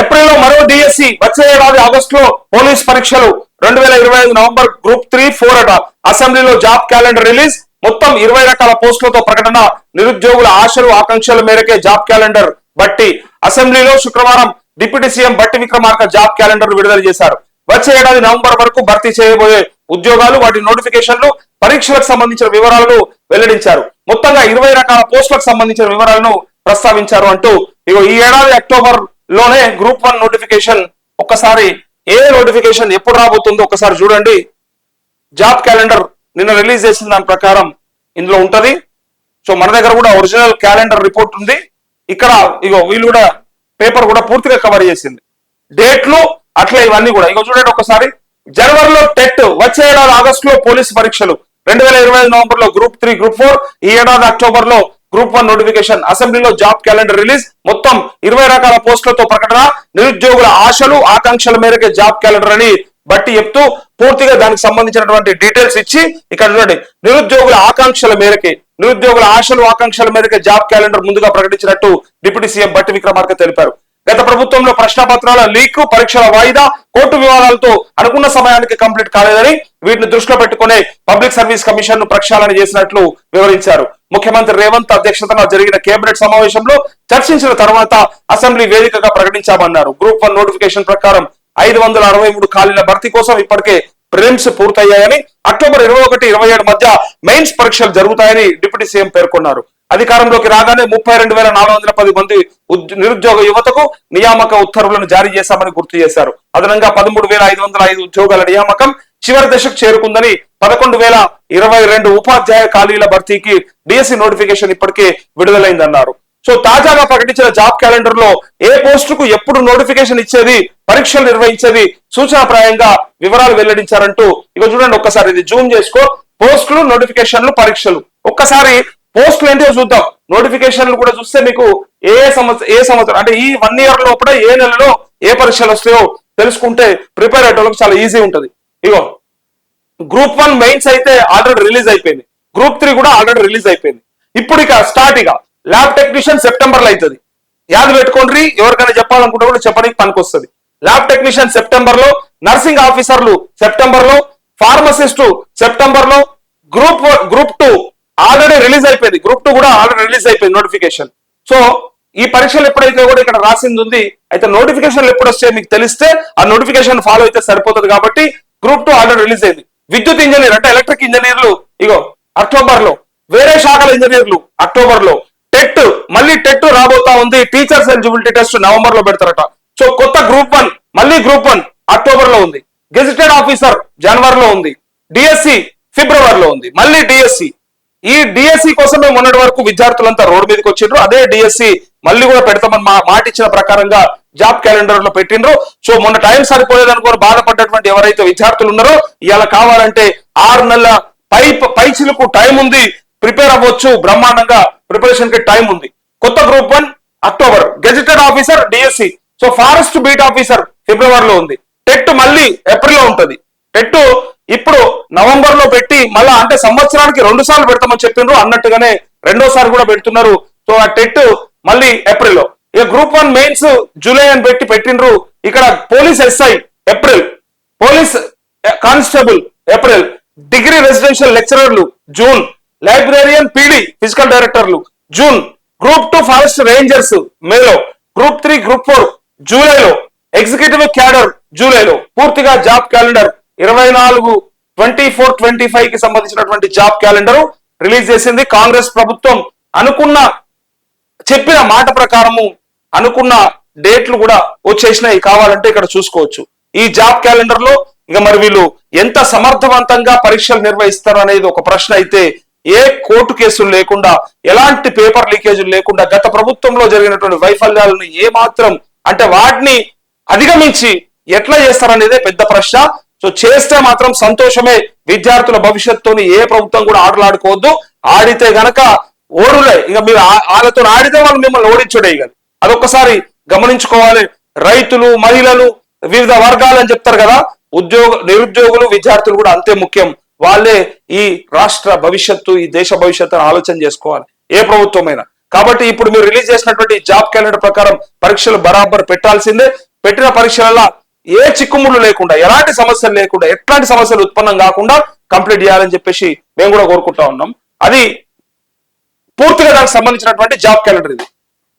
ఏప్రిల్లో మరో డిఎస్సి వచ్చే ఏడాది ఆగస్టులో పోలీస్ పరీక్షలు. రెండు వేల ఇరవై ఐదు నవంబర్ గ్రూప్ త్రీ ఫోర్ అట అసెంబ్లీలో జాబ్ క్యాలెండర్ రిలీజ్. మొత్తం ఇరవై రకాల పోస్టులతో ప్రకటన. నిరుద్యోగుల ఆశలు ఆకాంక్షల మేరకే జాబ్ క్యాలెండర్ బట్టి. అసెంబ్లీలో శుక్రవారం డిప్యూటీ సీఎం బట్టి విక్రమార్క జాబ్ క్యాలెండర్ విడుదల చేశారు. వచ్చే ఏడాది నవంబర్ వరకు భర్తీ చేయబోయే ఉద్యోగాలు వాటి నోటిఫికేషన్లు పరీక్షలకు సంబంధించిన వివరాలను వెల్లడించారు. మొత్తంగా ఇరవై రకాల పోస్టులకు సంబంధించిన వివరాలను ప్రస్తావించారు అంటూ ఇగో ఈ ఏడాది అక్టోబర్ లోనే గ్రూప్ వన్ నోటిఫికేషన్ ఒక్కసారి ఏ నోటిఫికేషన్ ఎప్పుడు రాబోతుందో ఒకసారి చూడండి. జాబ్ క్యాలెండర్ నిన్న రిలీజ్ చేసిన దాని ప్రకారం ఇందులో ఉంటది. సో మన దగ్గర కూడా ఒరిజినల్ క్యాలెండర్ రిపోర్ట్ ఉంది. ఇక్కడ ఇగో వీళ్ళు కూడా పేపర్ కూడా పూర్తిగా కవర్ చేసింది. డేట్లు అట్లా ఇవన్నీ కూడా. ఇగో చూడండి ఒకసారి జనవరిలో టెట్ వచ్చే ఏడాది ఆగస్టులో పోలీసు పోలీస్ పరీక్షలు. రెండు వేల ఇరవై ఐదు నవంబర్లో గ్రూప్ త్రీ గ్రూప్ ఫోర్. ఈ ఏడాది అక్టోబర్లో గ్రూప్ వన్ నోటిఫికేషన్ అసెంబ్లీలో జాబ్ క్యాలెండర్ రిలీజ్ మొత్తం ఇరవై రకాల పోస్టులతో ప్రకటన. నిరుద్యోగుల ఆశలు ఆకాంక్షల మేరకే జాబ్ క్యాలెండర్ అని బట్టి చెప్తూ పూర్తిగా దానికి సంబంధించినటువంటి డీటెయిల్స్ ఇచ్చి ఇక్కడ చూడండి. నిరుద్యోగుల ఆకాంక్షల మేరకే నిరుద్యోగుల ఆశలు ఆకాంక్షల మేరకే జాబ్ క్యాలెండర్ ముందుగా ప్రకటించినట్టు డిప్యూటీ సీఎం బట్టి విక్రమార్క తెలిపారు. గత ప్రభుత్వంలో ప్రశ్నపత్రాల లీక్ పరీక్షల వాయిదా కోర్టు వివాదాలతో అనుకున్న సమయానికి కంప్లీట్ కాలేదని వీటిని దృష్టిలో పెట్టుకునే పబ్లిక్ సర్వీస్ కమిషన్ను ప్రక్షాళన చేసినట్లు వివరించారు. ముఖ్యమంత్రి రేవంత్ అధ్యక్షతన జరిగిన కేబినెట్ సమావేశంలో చర్చించిన తర్వాత అసెంబ్లీ వేదికగా ప్రకటించామన్నారు. గ్రూప్ వన్ నోటిఫికేషన్ ప్రకారం ఐదు వందల అరవై మూడు ఖాళీల భర్తీ కోసం ఇప్పటికే ప్రిలిమ్స్ పూర్తయ్యాయని అక్టోబర్ ఇరవై ఒకటి ఇరవై ఏడు మధ్య మెయిన్స్ పరీక్షలు జరుగుతాయని డిప్యూటీ సీఎం పేర్కొన్నారు. అధికారంలోకి రాగానే ముప్పై రెండు వేల నాలుగు వందల పది మంది ఉద్- నిరుద్యోగ యువతకు నియామక ఉత్తర్వులను జారీ చేశామని గుర్తు చేశారు. అదనంగా పదమూడు వేల ఐదు వందల ఐదు ఉద్యోగాల నియామకం చివరి దశకు చేరుకుందని పదకొండు వేల ఇరవై రెండు ఉపాధ్యాయ ఖాళీల భర్తీకి డిఎస్సి నోటిఫికేషన్ ఇప్పటికే విడుదలైందన్నారు. సో తాజాగా ప్రకటించిన జాబ్ క్యాలెండర్లో ఏ పోస్టుకు ఎప్పుడు నోటిఫికేషన్ ఇచ్చేది పరీక్షలు నిర్వహించేది సూచనప్రాయంగా వివరాలు వెల్లడించారంటూ ఇక చూడండి ఒక్కసారి ఇది జూమ్ చేసుకో. పోస్టులు నోటిఫికేషన్లు పరీక్షలు. ఒక్కసారి పోస్టులు ఏంటో చూద్దాం. నోటిఫికేషన్లు కూడా చూస్తే మీకు ఏ సంవత్సరం ఏ సంవత్సరం అంటే ఈ వన్ ఇయర్ లోపల ఏ నెలలో ఏ పరీక్షలు వస్తాయో తెలుసుకుంటే ప్రిపేర్ అయ్యేటోళ్ళకి చాలా ఈజీ ఉంటది. ఇగో గ్రూప్ వన్ మెయిన్స్ అయితే ఆల్రెడీ రిలీజ్ అయిపోయింది. గ్రూప్ త్రీ కూడా ఆల్రెడీ రిలీజ్ అయిపోయింది. ఇప్పుడు ఇక స్టార్ట్ ఇక. ల్యాబ్ టెక్నీషియన్ సెప్టెంబర్లో అవుతుంది. యాద పెట్టుకోండి ఎవరికైనా చెప్పాలనుకుంటే కూడా చెప్పడానికి పనికొస్తుంది. ల్యాబ్ టెక్నీషియన్ సెప్టెంబర్లో నర్సింగ్ ఆఫీసర్లు సెప్టెంబర్లో ఫార్మసిస్ట్ సెప్టెంబర్లో group group two already release అయిపోయింది. గ్రూప్ టూ కూడా ఆల్రెడీ రిలీజ్ అయిపోయింది నోటిఫికేషన్ సో ఈ పరీక్షలు ఎప్పుడైతే కూడా ఇక్కడ రాసింది ఉంది అయితే నోటిఫికేషన్లు ఎప్పుడు వస్తాయో మీకు తెలిస్తే ఆ నోటిఫికేషన్ ఫాలో అయితే సరిపోతుంది కాబట్టి గ్రూప్ టూ ఆర్డర్ రిలీజ్ అయింది. విద్యుత్ ఇంజనీర్ అంటే ఎలక్ట్రిక్ ఇంజనీర్లు ఇగో అక్టోబర్లో వేరే శాఖల ఇంజనీర్లు అక్టోబర్లో టెట్ మళ్ళీ టెట్ రాబోతా ఉంది. టీచర్స్ ఎలిజిబిలిటీ టెస్ట్ నవంబర్లో పెడతారట. సో కొత్త గ్రూప్ వన్ మళ్ళీ గ్రూప్ వన్ అక్టోబర్లో ఉంది. గెజిటెడ్ ఆఫీసర్ జనవరిలో ఉంది. డిఎస్సి ఫిబ్రవరిలో ఉంది. మళ్ళీ డిఎస్సి. ఈ డిఎస్సి కోసమే మొన్నటి వరకు విద్యార్థులంతా రోడ్డు మీదకి వచ్చిండ్రు. అదే డిఎస్సి మళ్ళీ కూడా పెడతామని మా మాట ఇచ్చిన ప్రకారంగా జాబ్ క్యాలెండర్లో పెట్టిండ్రు. సో మొన్న టైం సరిపోలేదు అనుకోని బాధపడ్డటువంటి ఎవరైతే విద్యార్థులు ఉన్నారో ఇలా కావాలంటే ఆరు నెలల పై పైచిలకు టైం ఉంది. ప్రిపేర్ అవ్వచ్చు. బ్రహ్మాండంగా ప్రిపరేషన్కి టైం ఉంది. కొత్త group one October. Gazetted officer DSC so forest beat officer ఫిబ్రవరిలో ఉంది. టెట్ మళ్ళీ ఏప్రిల్లో ఉంటది. టెట్ ఇప్పుడు నవంబర్లో పెట్టి మళ్ళా అంటే సంవత్సరానికి రెండు సార్లు పెడతామని చెప్పిండ్రు. అన్నట్టుగానే రెండోసారి కూడా పెడుతున్నారు. సో ఆ టెట్ మళ్ళీ ఏప్రిల్లో ఇక గ్రూప్ వన్ మెయిన్స్ జూలై అని పెట్టి పెట్టిండ్రు. ఇక్కడ police SI April police constable April degree residential లెక్చరర్లు June librarian PD physical డైరెక్టర్లు June group two forest rangers మేలో గ్రూప్ త్రీ గ్రూప్ ఫోర్ జూలైలో ఎగ్జిక్యూటివ్ క్యాడర్ జూలైలో పూర్తిగా జాబ్ క్యాలెండర్ ఇరవై నాలుగు ట్వంటీ ఫోర్ ట్వంటీ ఫైవ్కి సంబంధించినటువంటి జాబ్ క్యాలెండర్ రిలీజ్ చేసింది కాంగ్రెస్ ప్రభుత్వం అనుకున్న చెప్పిన మాట ప్రకారము అనుకున్న డేట్లు కూడా వచ్చేసినాయి కావాలంటే ఇక్కడ చూసుకోవచ్చు. ఈ జాబ్ క్యాలెండర్లో ఇక మరి వీళ్ళు ఎంత సమర్థవంతంగా పరీక్షలు నిర్వహిస్తారు అనేది ఒక ప్రశ్న అయితే ఏ కోర్టు కేసులు లేకుండా ఎలాంటి పేపర్ లీకేజీలు లేకుండా గత ప్రభుత్వంలో జరిగినటువంటి వైఫల్యాలను ఏ మాత్రం అంటే వాటిని అధిగమించి ఎట్లా చేస్తారనేదే పెద్ద ప్రశ్న. సో చేస్తే మాత్రం సంతోషమే. విద్యార్థుల భవిష్యత్తుని ఏ ప్రభుత్వం కూడా ఆటలాడుకోవద్దు. ఆడితే గనక ఓడులే ఇక మీరు వాళ్ళతో ఆడితే వాళ్ళు మిమ్మల్ని ఓడించుడే ఇక. అదొక్కసారి గమనించుకోవాలి. రైతులు మహిళలు వివిధ వర్గాలు అని చెప్తారు కదా ఉద్యోగ నిరుద్యోగులు విద్యార్థులు కూడా అంతే ముఖ్యం. వాళ్ళే ఈ రాష్ట్ర భవిష్యత్తు ఈ దేశ భవిష్యత్తు ఆలోచన చేసుకోవాలి. ఏ ప్రభుత్వమైనా. కాబట్టి ఇప్పుడు మీరు రిలీజ్ చేసినటువంటి జాబ్ క్యాలెండర్ ప్రకారం పరీక్షలు బరాబర్ పెట్టాల్సిందే. పెట్టిన పరీక్షలలో ఏ చిక్కుముళ్ళు లేకుండా ఎలాంటి సమస్యలు లేకుండా ఎట్లాంటి సమస్యలు ఉత్పన్నం కాకుండా కంప్లీట్ చేయాలని చెప్పేసి మేము కూడా కోరుకుంటా ఉన్నాం. అది పూర్తిగా దానికి సంబంధించినటువంటి జాబ్ క్యాలెండర్ ఇది.